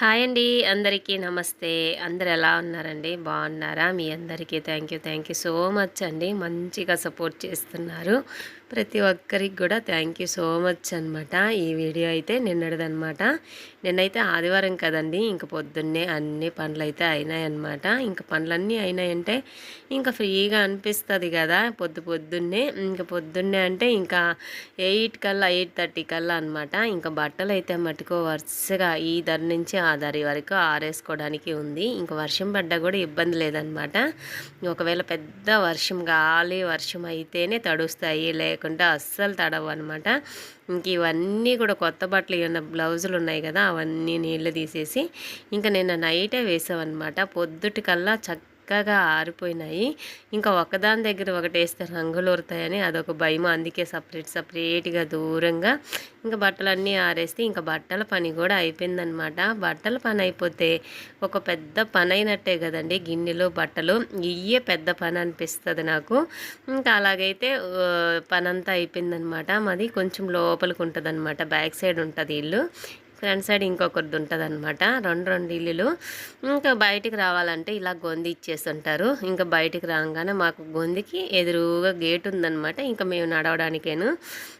Hi అండి అందరికీ నమస్తే. అందరు ఎలా ఉన్నారండి? బాగున్నారా? మీ అందరికీ thank you thank you so much అండి. మంచిగా సపోర్ట్ చేస్తున్నారు. ప్రతి ఒక్కరికి కూడా థ్యాంక్ యూ సో మచ్ అనమాట ఈ వీడియో అయితే నిన్నటిదనమాట నిన్నైతే ఆదివారం కదండి ఇంక పొద్దున్నే అన్ని పనులు అయితే అయినాయన్నమాట. ఇంక పనులన్నీ అయినాయంటే ఇంకా ఫ్రీగా అనిపిస్తుంది కదా పొద్దు పొద్దున్నే. ఇంకా పొద్దున్నే అంటే ఇంకా ఎయిట్ కల్లా ఎయిట్ థర్టీ కల్లా అనమాట ఇంకా బట్టలు అయితే మటుకు వరుసగా ఈ ధర నుంచి ఆ ధరి వరకు ఆరేసుకోవడానికి ఉంది. ఇంకా వర్షం పడ్డా కూడా ఇబ్బంది లేదనమాట ఒకవేళ పెద్ద వర్షం గాలి వర్షం అయితేనే తడుస్తాయి లేక లేకుండా అస్సలు తడవు అనమాట ఇంక ఇవన్నీ కూడా కొత్త బట్టలు ఏమైనా బ్లౌజులు ఉన్నాయి కదా అవన్నీ నీళ్ళు తీసేసి ఇంకా నిన్న నైటే వేసామన్నమాట పొద్దుటికల్లా చక్క చక్కగా ఆరిపోయినాయి. ఇంకా ఒకదాని దగ్గర ఒకటి వేస్తే రంగులు ఉరుతాయని అదొక భయం అందుకే సపరేట్ సపరేట్గా దూరంగా ఇంకా బట్టలన్నీ ఆరేస్తే ఇంకా బట్టల పని కూడా అయిపోయిందనమాట బట్టల పని అయిపోతే ఒక పెద్ద పని అయినట్టే కదండి గిన్నెలు బట్టలు. ఇయ్యే పెద్ద పని అనిపిస్తుంది నాకు. ఇంకా అలాగైతే పని అంతా అయిపోయిందనమాట మాది కొంచెం లోపలికి ఉంటుంది బ్యాక్ సైడ్ ఉంటుంది ఇల్లు. ఫ్రంట్ సైడ్ ఇంకొకరిది ఉంటుంది అనమాట రెండు రెండు ఇల్లులు. ఇంకా బయటికి రావాలంటే ఇలా గొంది ఇచ్చేస్తుంటారు. ఇంకా బయటికి రాగానే మాకు గొందికి ఎదురుగా గేట్ ఉందనమాట ఇంకా మేము నడవడానికేను.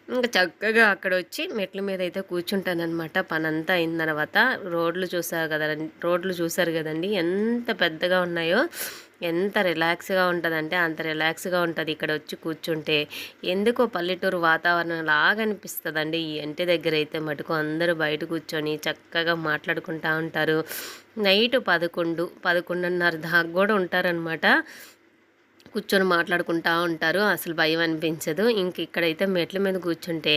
ఇంకా చక్కగా అక్కడ వచ్చి మెట్ల మీద అయితే కూర్చుంటానమాట పని అంతా అయిన తర్వాత రోడ్లు చూసారు కదా రోడ్లు చూసారు కదండి ఎంత పెద్దగా ఉన్నాయో ఎంత రిలాక్స్గా ఉంటుందంటే అంత రిలాక్స్గా ఉంటుంది ఇక్కడ వచ్చి కూర్చుంటే. ఎందుకో పల్లెటూరు వాతావరణం లాగా అనిపిస్తుందండి. ఈ ఇంటి దగ్గర అయితే మటుకు అందరూ బయట కూర్చొని చక్కగా మాట్లాడుకుంటూ ఉంటారు. నైట్ పదకొండు పదకొండున్నర దాకా కూడా ఉంటారనమాట కూర్చొని మాట్లాడుకుంటూ ఉంటారు. అసలు భయం అనిపించదు. ఇంక ఇక్కడైతే మెట్ల మీద కూర్చుంటే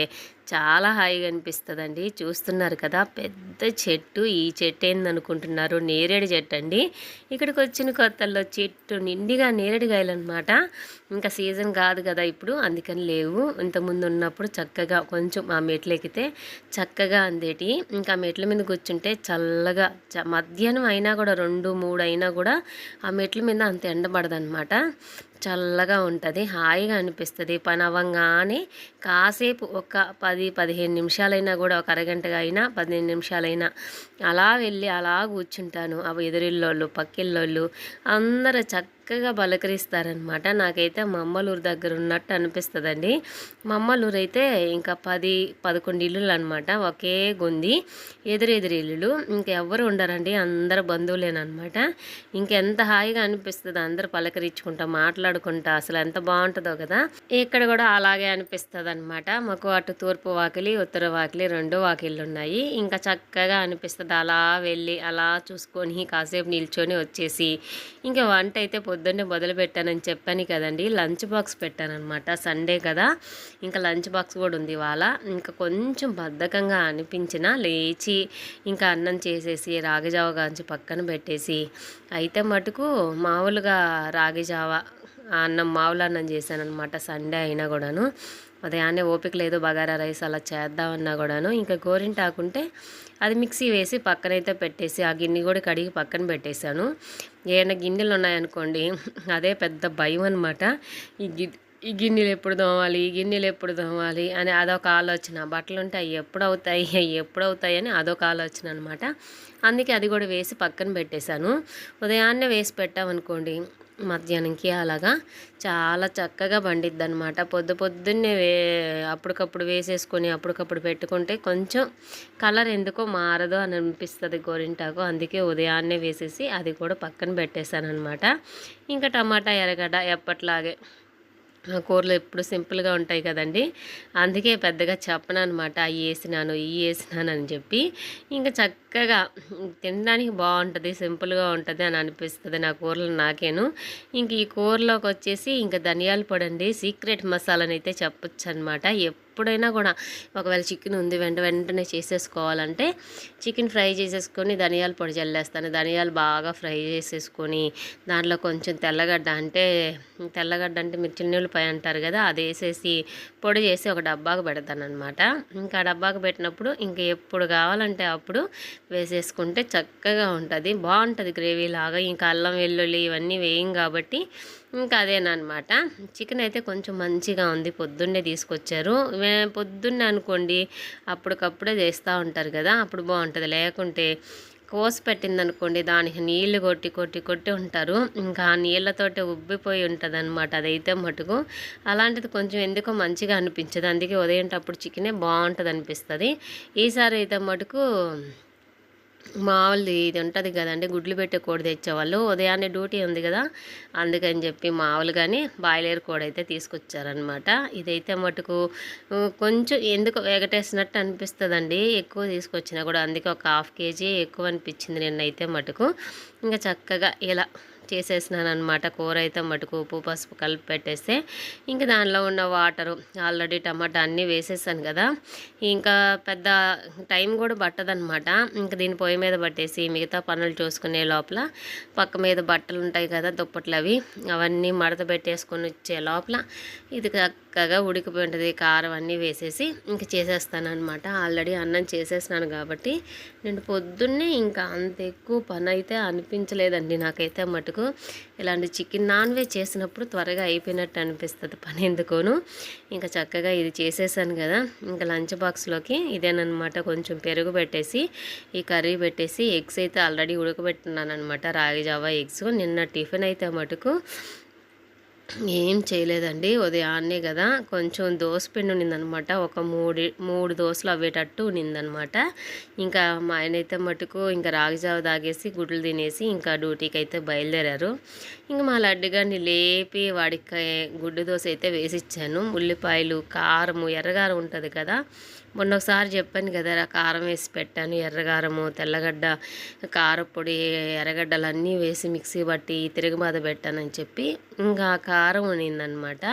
చాలా హాయిగా అనిపిస్తుందండి. చూస్తున్నారు కదా పెద్ద చెట్టు. ఈ చెట్టు ఏందనుకుంటున్నారు? నేరేడు చెట్టు అండి ఇక్కడికి వచ్చిన కొత్తల్లో చెట్టు నిండిగా నేరేడు కాయలన్నమాట. ఇంకా సీజన్ కాదు కదా ఇప్పుడు అందుకని లేవు. ఇంతకుముందు ఉన్నప్పుడు చక్కగా కొంచెం ఆ మెట్లు ఎక్కితే చక్కగా అందేటి. ఇంకా మెట్ల మీద కూర్చుంటే చల్లగా మధ్యాహ్నం అయినా కూడా రెండు మూడు అయినా కూడా ఆ మెట్ల మీద అంత ఎండబడదనమాట చల్లగా ఉంటుంది హాయిగా అనిపిస్తుంది. పని అవ్వగానే కాసేపు ఒక పది పదిహేను నిమిషాలైనా కూడా ఒక అరగంటగా అయినా పదిహేను నిమిషాలైనా అలా వెళ్ళి అలా కూర్చుంటాను. అవి ఎదురిల్లోళ్ళు పక్కిల్లోళ్ళు అందరూ చక్క చక్కగా పలకరిస్తారనమాట. నాకైతే మమ్మలూరు దగ్గర ఉన్నట్టు అనిపిస్తుందండి. మమ్మలూరు అయితే ఇంకా పది పదకొండు ఇల్లులు అనమాట ఒకే గొంది. ఎదురెదురు ఇల్లులు. ఇంకెవ్వరు ఉండరండి. అందరు బంధువులేనమాట ఇంకెంత హాయిగా అనిపిస్తుంది అందరు పలకరించుకుంటా మాట్లాడుకుంటా. అసలు ఎంత బాగుంటుందో కదా. ఇక్కడ కూడా అలాగే అనిపిస్తుంది అనమాట మాకు అటు తూర్పు వాకిలి ఉత్తర వాకిలి రెండు వాకిళ్ళు ఉన్నాయి ఇంకా చక్కగా అనిపిస్తుంది. అలా వెళ్ళి అలా చూసుకొని కాసేపు నిల్చొని వచ్చేసి ఇంకా వంట అయితే పొద్దున్నే మొదలు పెట్టానని చెప్పాను కదండి. లంచ్ బాక్స్ పెట్టానమాట సండే కదా. ఇంకా లంచ్ బాక్స్ కూడా ఉంది ఇవాళ. ఇంకా కొంచెం బద్ధకంగా అనిపించిన లేచి ఇంకా అన్నం చేసేసి రాగిజావ కాంచి పక్కన పెట్టేసి అయితే మటుకు మామూలుగా రాగిజావ అన్నం మామూలు అన్నం అనమాట సండే అయినా కూడాను. ఉదయాన్నే ఓపిక లేదు బగారా రైస్ అలా చేద్దామన్నా కూడాను. ఇంకా గోరింటాకుంటే అది మిక్సీ వేసి పక్కనైతే పెట్టేసి ఆ గిన్నె కూడా కడిగి పక్కన పెట్టేశాను. ఏమైనా గిన్నెలు ఉన్నాయనుకోండి అదే పెద్ద భయం అనమాట ఈ ఈ గిన్నెలు ఎప్పుడు తోమాలి ఈ గిన్నెలు ఎప్పుడు తోమాలి అని అదొక ఆలోచన. బట్టలు ఉంటే అవి ఎప్పుడు అవుతాయి అవి ఎప్పుడు అవుతాయి అని అదొక ఆలోచన అనమాట అందుకే అది కూడా వేసి పక్కన పెట్టేశాను. ఉదయాన్నే వేసి పెట్టామనుకోండి మధ్యాహ్నంకి అలాగా చాలా చక్కగా పండిద్ది అనమాట పొద్దు పొద్దున్నే వే అప్పటికప్పుడు వేసేసుకొని అప్పటికప్పుడు పెట్టుకుంటే కొంచెం కలర్ ఎందుకో మారదు అని అనిపిస్తుంది గోరింటాకు. అందుకే ఉదయాన్నే వేసేసి అది కూడా పక్కన పెట్టేశాను అనమాట ఇంకా టమాటా ఎర్రగడ్డ ఎప్పట్లాగే కూరలు ఎప్పుడు సింపుల్గా ఉంటాయి కదండి. అందుకే పెద్దగా చెప్పను అనమాట అవి వేసినాను ఇవి వేసినాను అని చెప్పి. ఇంకా చక్కగా తినడానికి బాగుంటుంది సింపుల్గా ఉంటుంది అని అనిపిస్తుంది నా కూరలు నాకేను. ఇంక ఈ కూరలోకి వచ్చేసి ఇంకా ధనియాల పొడి అండి సీక్రెట్ మసాలాని అయితే చెప్పొచ్చు అనమాట ఎప్పుడైనా కూడా ఒకవేళ చికెన్ ఉంది వెంట వెంటనే చేసేసుకోవాలంటే చికెన్ ఫ్రై చేసేసుకొని ధనియాల పొడి చల్లేస్తాను. ధనియాలు బాగా ఫ్రై చేసేసుకొని దాంట్లో కొంచెం తెల్లగడ్డ అంటే తెల్లగడ్డ అంటే మిర్చి పై అంటారు కదా అది వేసేసి పొడి చేసి ఒక డబ్బాకు పెడతాను అనమాట ఇంకా డబ్బాకు పెట్టినప్పుడు ఇంకా ఎప్పుడు కావాలంటే అప్పుడు వేసేసుకుంటే చక్కగా ఉంటుంది బాగుంటుంది గ్రేవీ లాగా. ఇంకా అల్లం వెల్లుల్లి ఇవన్నీ వేయం కాబట్టి ఇంకా అదేనమాట చికెన్ అయితే కొంచెం మంచిగా ఉంది. పొద్దున్నే తీసుకొచ్చారు. పొద్దున్నే అనుకోండి అప్పటికప్పుడే చేస్తూ ఉంటారు కదా అప్పుడు బాగుంటుంది. లేకుంటే కోసి పెట్టిందనుకోండి దానికి నీళ్ళు కొట్టి కొట్టి కొట్టి ఉంటారు. ఇంకా ఆ నీళ్ళతోటి ఉబ్బిపోయి ఉంటుంది అనమాట అదైతే మటుకు. అలాంటిది కొంచెం ఎందుకో మంచిగా అనిపించదు. అందుకే ఉదయం అప్పుడు చికెనే బాగుంటుంది అనిపిస్తుంది ఈసారి అయితే మటుకు మామూలుది ఇది ఉంటుంది కదండి గుడ్లు పెట్టే కోడి తెచ్చేవాళ్ళు. ఉదయాన్నే డ్యూటీ ఉంది కదా అందుకని చెప్పి మామూలుగానే బాయిలర్ కోడి అయితే తీసుకొచ్చారనమాట ఇదైతే మటుకు కొంచెం ఎందుకు వెగటేసినట్టు అనిపిస్తుందండి ఎక్కువ తీసుకొచ్చినా కూడా. అందుకే ఒక హాఫ్ కేజీ ఎక్కువ అనిపించింది నిన్నైతే మటుకు. ఇంకా చక్కగా ఇలా చేసేసినాను అనమాట కూర అయితే మటుకు ఉప్పు పసుపు కలిపి పెట్టేస్తే ఇంకా దానిలో ఉన్న వాటరు ఆల్రెడీ టమాటా అన్నీ వేసేసాను కదా. ఇంకా పెద్ద టైం కూడా పట్టదనమాట ఇంకా దీని పొయ్యి మీద పట్టేసి మిగతా పనులు చూసుకునే లోపల పక్క మీద బట్టలు ఉంటాయి కదా దుప్పట్లు అవి అవన్నీ మడత పెట్టేసుకొని వచ్చే లోపల ఇది చక్కగా ఉడికిపోయి ఉంటుంది కారం అన్నీ వేసేసి ఇంక చేసేస్తాను అనమాట ఆల్రెడీ అన్నం చేసేసినాను కాబట్టి నేను పొద్దున్నే ఇంకా అంత ఎక్కువ పని అయితే అనిపించలేదండి నాకైతే మటుకు. ఇలాంటి చికెన్ నాన్ వెజ్ చేసినప్పుడు త్వరగా అయిపోయినట్టు అనిపిస్తుంది పని ఎందుకోను. ఇంకా చక్కగా ఇది చేసేసాను కదా ఇంకా లంచ్ బాక్స్లోకి ఇదేనమాట కొంచెం పెరుగు పెట్టేసి ఈ కర్రీ పెట్టేసి ఎగ్స్ అయితే ఆల్రెడీ ఉడకబెట్టున్నాను అనమాట రాగి జావా ఎగ్స్ నిన్న టిఫిన్ అయితే మటుకు ఏం చేయలేదండి ఉదయాన్నే కదా. కొంచెం దోశ పిండి ఉన్నిందనమాట. ఒక మూడు మూడు దోశలు అవ్వేటట్టు ఉన్నిందనమాట. ఇంకా మా ఆయన అయితే మటుకు ఇంకా రాగిజావ తాగేసి గుడ్లు తినేసి ఇంకా డ్యూటీకి అయితే బయలుదేరారు. ఇంకా మా లడ్డుగాన్ని లేపి వాడికి గుడ్డు దోశ అయితే వేసిచ్చాను. ఉల్లిపాయలు కారము ఎర్రగారం ఉంటుంది కదా. మొన్న ఒకసారి చెప్పాను కదా కారం వేసి పెట్టాను ఎర్రగారము తెల్లగడ్డ కారపొడి ఎర్రగడ్డలు అన్నీ వేసి మిక్సీ పట్టి తిరగబాద పెట్టానని చెప్పి ఇంకా ఆ కారం ఉన్నిందనమాట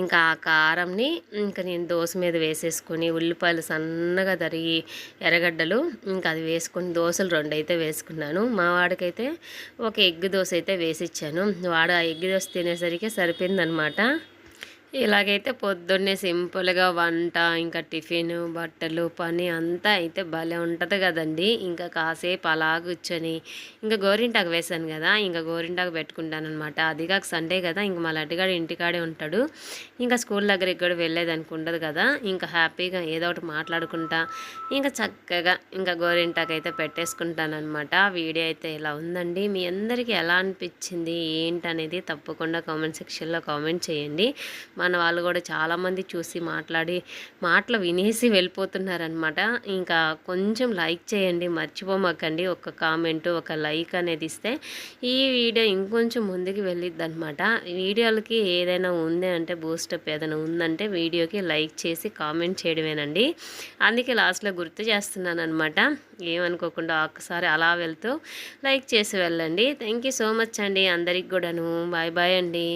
ఇంకా ఆ కారంని ఇంకా నేను దోశ మీద వేసేసుకొని ఉల్లిపాయలు సన్నగా తరిగి ఎర్రగడ్డలు ఇంకా అది వేసుకొని దోశలు రెండు అయితే వేసుకున్నాను. మా వాడికైతే ఒక ఎగ్ దోశ అయితే వేసిచ్చాను. వాడు ఆ ఎగ్ దోశ తినేసరికి సరిపోయిందనమాట. ఇలాగైతే పొద్దున్నే సింపుల్గా వంట ఇంకా టిఫిన్ బట్టలు పని అంతా అయితే భలే ఉంటుంది కదండి. ఇంకా కాసేపు అలా కూర్చొని ఇంకా గోరింటాకు వేసాను కదా ఇంకా గోరింటాకు పెట్టుకుంటాను అనమాట అది కాక సండే కదా ఇంకా మా లడ్డుగాడు ఇంటికాడే ఉంటాడు. ఇంకా స్కూల్ దగ్గరికి కూడా వెళ్ళేదానికి ఉండదు కదా ఇంకా హ్యాపీగా ఏదో ఒకటి మాట్లాడుకుంటా ఇంకా చక్కగా ఇంకా గోరింటాకు అయితే పెట్టేసుకుంటాను అనమాట వీడియో అయితే ఇలా ఉందండి. మీ అందరికీ ఎలా అనిపించింది ఏంటనేది తప్పకుండా కామెంట్ సెక్షన్లో కామెంట్ చేయండి. మన వాళ్ళు కూడా చాలామంది చూసి మాట్లాడి మాటలు వినేసి వెళ్ళిపోతున్నారనమాట ఇంకా కొంచెం లైక్ చేయండి మర్చిపోమాకండి. ఒక కామెంట్ ఒక లైక్ అనేది ఇస్తే ఈ వీడియో ఇంకొంచెం ముందుకు వెళ్ళిద్ది అనమాట వీడియోలకి ఏదైనా ఉంది అంటే బూస్టప్ ఏదైనా ఉందంటే వీడియోకి లైక్ చేసి కామెంట్ చేయడమేనండి. అందుకే లాస్ట్లో గుర్తు చేస్తున్నాను అనమాట ఏమనుకోకుండా ఒక్కసారి అలా వెళ్తూ లైక్ చేసి వెళ్ళండి. థ్యాంక్ యూ సో మచ్ అండి అందరికి కూడాను. బాయ్ బాయ్ అండి.